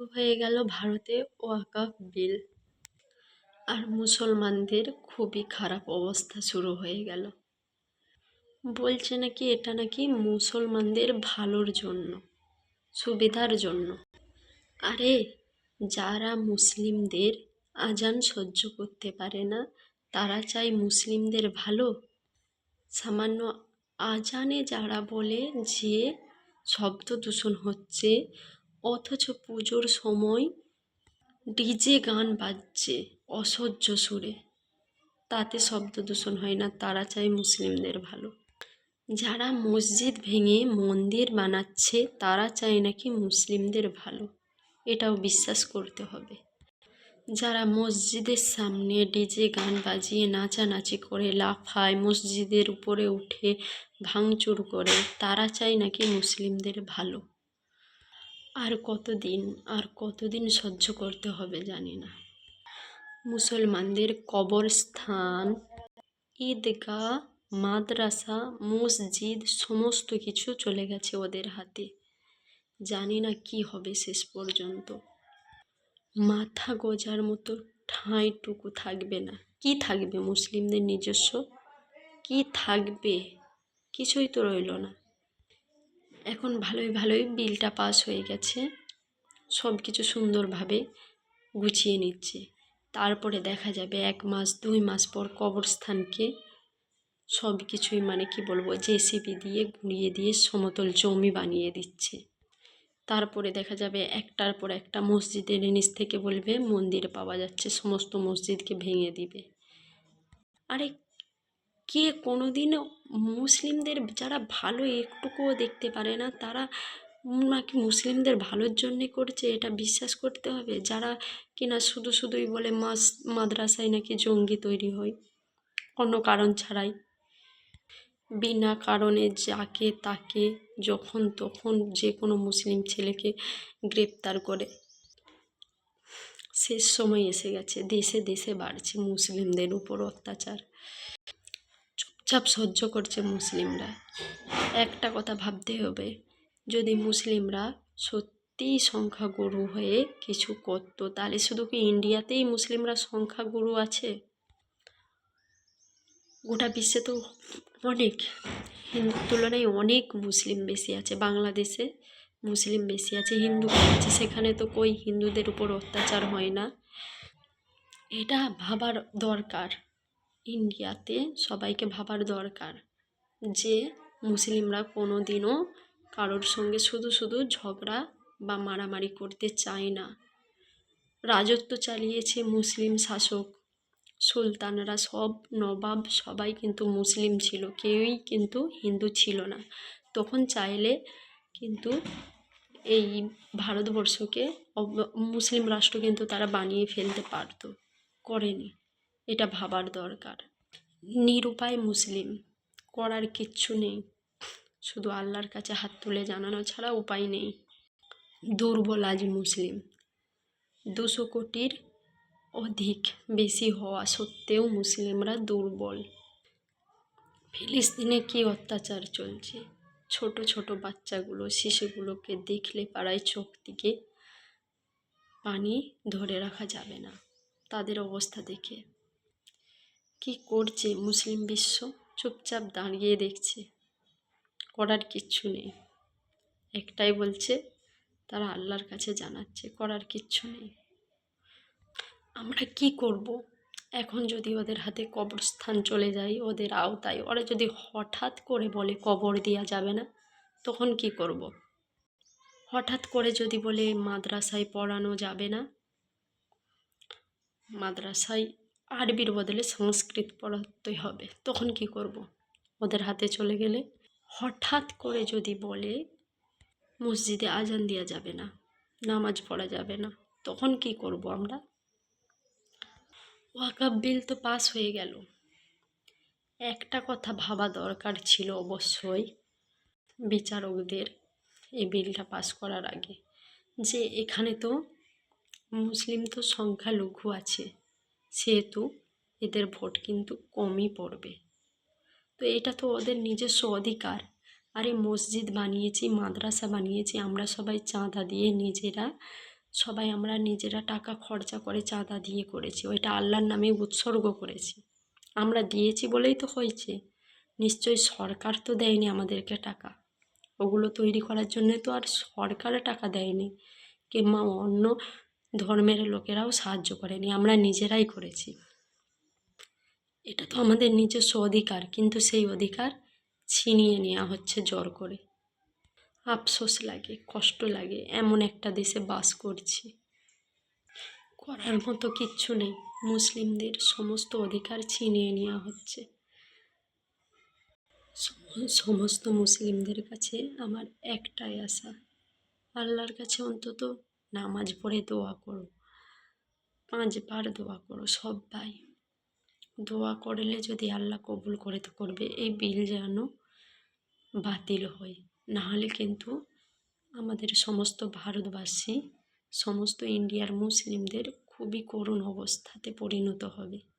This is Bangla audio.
হয়ে গেল ভারতে ওয়াকাফ বিল। আর মুসলমানদের খুবই খারাপ অবস্থা শুরু হয়ে গেল। বলছে নাকি এটা নাকি মুসলমানদের ভালোর জন্য, সুবিধার জন্য। আরে, যারা মুসলিমদের আজান সহ্য করতে পারে না, তারা চায় মুসলিমদের ভালো। সামান্য আজানে যারা বলে যে শব্দ দূষণ হচ্ছে অথচ পুজোর সময় ডিজে গান বাজছে অসহ্য সুরে। তাতে শব্দ দূষণ হয় না, তারা চায় মুসলিমদের ভালো। যারা মসজিদ ভেঙে মন্দির বানাচ্ছে, তারা চায় নাকি মুসলিমদের ভালো। এটাও বিশ্বাস করতে হবে। যারা মসজিদের সামনে ডিজে গান বাজিয়ে নাচানাচি করে, লাফায়, মসজিদের উপরে উঠে ভাঙচুর করে, তারা চায় নাকি মুসলিমদের ভালো। আর কতদিন আর কতদিন সহ্য করতে হবে জানি না। মুসলমানদের কবরস্থান, ঈদগাহ, মাদ্রাসা, মসজিদ, সমস্ত কিছু চলে গেছে ওদের হাতে। জানি না কি হবে শেষ পর্যন্ত। মাথা গজার মতো ঠাঁইটুকু থাকবে না। কি থাকবে মুসলিমদের নিজস্ব? কি থাকবে? কিছুই তো রইল না। এখন ভালোই ভালোই বিলটা পাস হয়ে গেছে। সব কিছু সুন্দরভাবে গুছিয়ে নিচ্ছে। তারপরে দেখা যাবে এক মাস, দুই মাস পর কবরস্থানকে সব কিছুই মানে কি বলব, জেসিবি দিয়ে গুঁড়িয়ে দিয়ে সমতল জমি বানিয়ে দিচ্ছে। তারপরে দেখা যাবে একটার পর একটা মসজিদের নিচ থেকে বলবে, মন্দির পাওয়া যাচ্ছে, সমস্ত মসজিদকে ভেঙে দিবে। আরে কে কোনো দিনও মুসলিমদের যারা ভালো একটুকুও দেখতে পারে না, তারা নাকি মুসলিমদের ভালোর জন্যে করছে এটা বিশ্বাস করতে হবে? যারা কিনা শুধু শুধুই বলে মাস, মাদ্রাসায় নাকি জঙ্গি তৈরি হয় কোনো কারণ ছাড়াই। বিনা কারণে যাকে তাকে যখন তখন যে কোনো মুসলিম ছেলেকে গ্রেপ্তার করে। শেষ সময় এসে গেছে, দেশে দেশে বাড়ছে মুসলিমদের উপর অত্যাচার। চুপচাপ সহ্য করছে মুসলিমরা। একটা কথা ভাবতে হবে, যদি মুসলিমরা সত্যিই সংখ্যাগুরু হয়ে কিছু করতো, তাহলে শুধু কি ইন্ডিয়াতেই মুসলিমরা সংখ্যাগুরু আছে? গোটা বিশ্বে তো অনেক, হিন্দুর তুলনায় অনেক মুসলিম বেশি আছে, বাংলাদেশে মুসলিম বেশি আছে, হিন্দু আছে, সেখানে তো কই হিন্দুদের উপর অত্যাচার হয় না। এটা ভাবার দরকার। ইন্ডিয়াতে সবাইকে ভাবার দরকার যে মুসলিমরা কোনো দিনও কারোর সঙ্গে শুধু শুধু ঝগড়া বা মারামারি করতে চায় না। রাজত্ব চালিয়েছে মুসলিম শাসক, সুলতানরা সব, নবাব সবাই কিন্তু মুসলিম ছিল, কেউই কিন্তু হিন্দু ছিল না। তখন চাইলে কিন্তু এই ভারতবর্ষকে মুসলিম রাষ্ট্র কিন্তু তারা বানিয়ে ফেলতে পারতো, করেনি। এটা ভাবার দরকার। নিরুপায় মুসলিম, করার কিচ্ছু নেই। শুধু আল্লাহর কাছে হাত তুলে জানানো ছাড়া উপায় নেই। দুর্বল আজ মুসলিম। দুশো কোটির অধিক বেশি হওয়া সত্ত্বেও মুসলিমরা দুর্বল। ফিলিস্তিনে কী অত্যাচার চলছে? ছোট ছোট বাচ্চাগুলো, শিশুগুলোকে দেখলে পাড়ায় চোখ দিকে পানি ধরে রাখা যাবে না। তাদের অবস্থা দেখে কি করছে মুসলিম বিশ্ব? চুপচাপ দাঁড়িয়ে দেখছে। করার কিচ্ছু নেই। একটাই বলছে, তারা আল্লাহর কাছে জানাচ্ছে, করার কিচ্ছু নেই। আমরা কি করব? এখন যদি ওদের হাতে কবরস্থান চলে যায়, ওদের আওতায়, ওরা যদি হঠাৎ করে বলে কবর দেওয়া যাবে না, তখন কি করব। হঠাৎ করে যদি বলে মাদ্রাসায় পড়ানো যাবে না, মাদ্রাসায় আরবির বদলে সংস্কৃত পড়াতে হবে। তখন কি করব। ওদের হাতে চলে গেলে হঠাৎ করে যদি বলে, মসজিদে আজান দেওয়া যাবে না, নামাজ পড়া যাবে না, তখন কি করব আমরা? ওয়াকাব বিল তো পাস হয়ে গেল। একটা কথা ভাবা দরকার ছিল অবশ্যই বিচারকদের এই বিলটা পাস করার আগে। যে এখানে তো মুসলিম তো সংখ্যালঘু আছে। সেহেতু এদের ভোট কিন্তু কমই পড়বে। তো এটা তো ওদের নিজস্ব অধিকার। আরে মসজিদ বানিয়েছি, মাদ্রাসা বানিয়েছি, আমরা সবাই চাঁদা দিয়ে নিজেরা, সবাই আমরা নিজেরা টাকা খরচা করে চাঁদা দিয়ে করেছি। ওইটা আল্লাহর নামে উৎসর্গ করেছি। আমরা দিয়েছি বলেই তো হয়েছে। নিশ্চয়ই সরকার তো দেয়নি আমাদেরকে টাকা। ওগুলো তৈরি করার জন্য তো আর সরকারে টাকা দেয়নি। কিংবা অন্য ধর্মের লোকেরাও সাহায্য করেনি, আমরা নিজেরাই করেছি। এটা তো আমাদের নিজস্ব অধিকার, কিন্তু সেই অধিকার ছিনিয়ে নেওয়া হচ্ছে জোর করে। আফসোস লাগে, কষ্ট লাগে, এমন একটা দেশে বাস করছি। করার মতো কিচ্ছু নেই, মুসলিমদের সমস্ত অধিকার ছিনিয়ে নেওয়া হচ্ছে। সমস্ত মুসলিমদের কাছে আমার একটাই আশা, আল্লাহর কাছে অন্তত নামাজ পড়ে দোয়া করো। পাঁচবার দোয়া করো সবাই দোয়া করলে যদি আল্লাহ কবুল করে তো করবে, এই বিল যেন বাতিল হয়। নাহলে কিন্তু আমাদের সমস্ত ভারতবাসী, সমস্ত ইন্ডিয়ার মুসলিমদের খুবই করুণ অবস্থাতে পরিণত হবে।